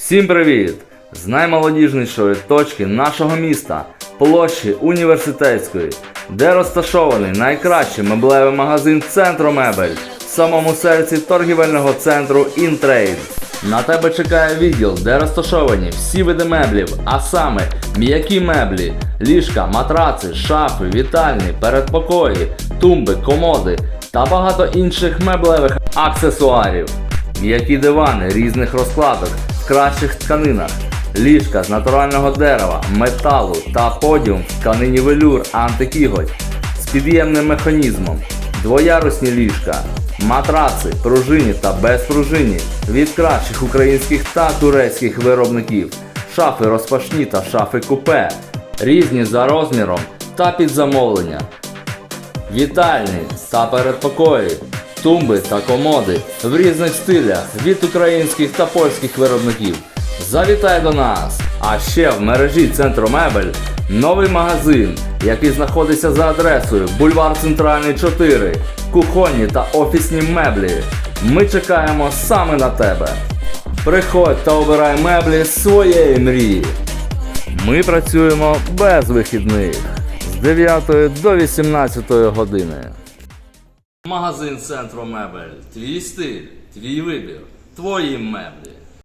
Всім привіт! З наймолодіжнішої точки нашого міста, площі університетської, де розташований найкращий меблевий магазин Центру Мебель в самому серці торгівельного центру Інтрейд. На тебе чекає відділ, де розташовані всі види меблів, а саме м'які меблі, ліжка, матраци, шафи, вітальні, передпокої, тумби, комоди та багато інших меблевих аксесуарів. М'які дивани різних розкладок кращих тканинах, ліжка з натурального дерева, металу та подіум в тканині велюр антикіготь з під'ємним механізмом, двоярусні ліжка, матраци, пружині та безпружинні від кращих українських та турецьких виробників, шафи розпашні та шафи купе, різні за розміром та під замовлення. Вітальні та передпокої, тумби та комоди в різних стилях від українських та польських виробників. Завітай до нас! А ще в мережі Центру Мебель новий магазин, який знаходиться за адресою Бульвар Центральний 4, кухонні та офісні меблі. Ми чекаємо саме на тебе. Приходь та обирай меблі своєї мрії. Ми працюємо без вихідних з 9 до 18 години. Магазин Центру Мебель. Твій стиль, твій вибір, твої меблі.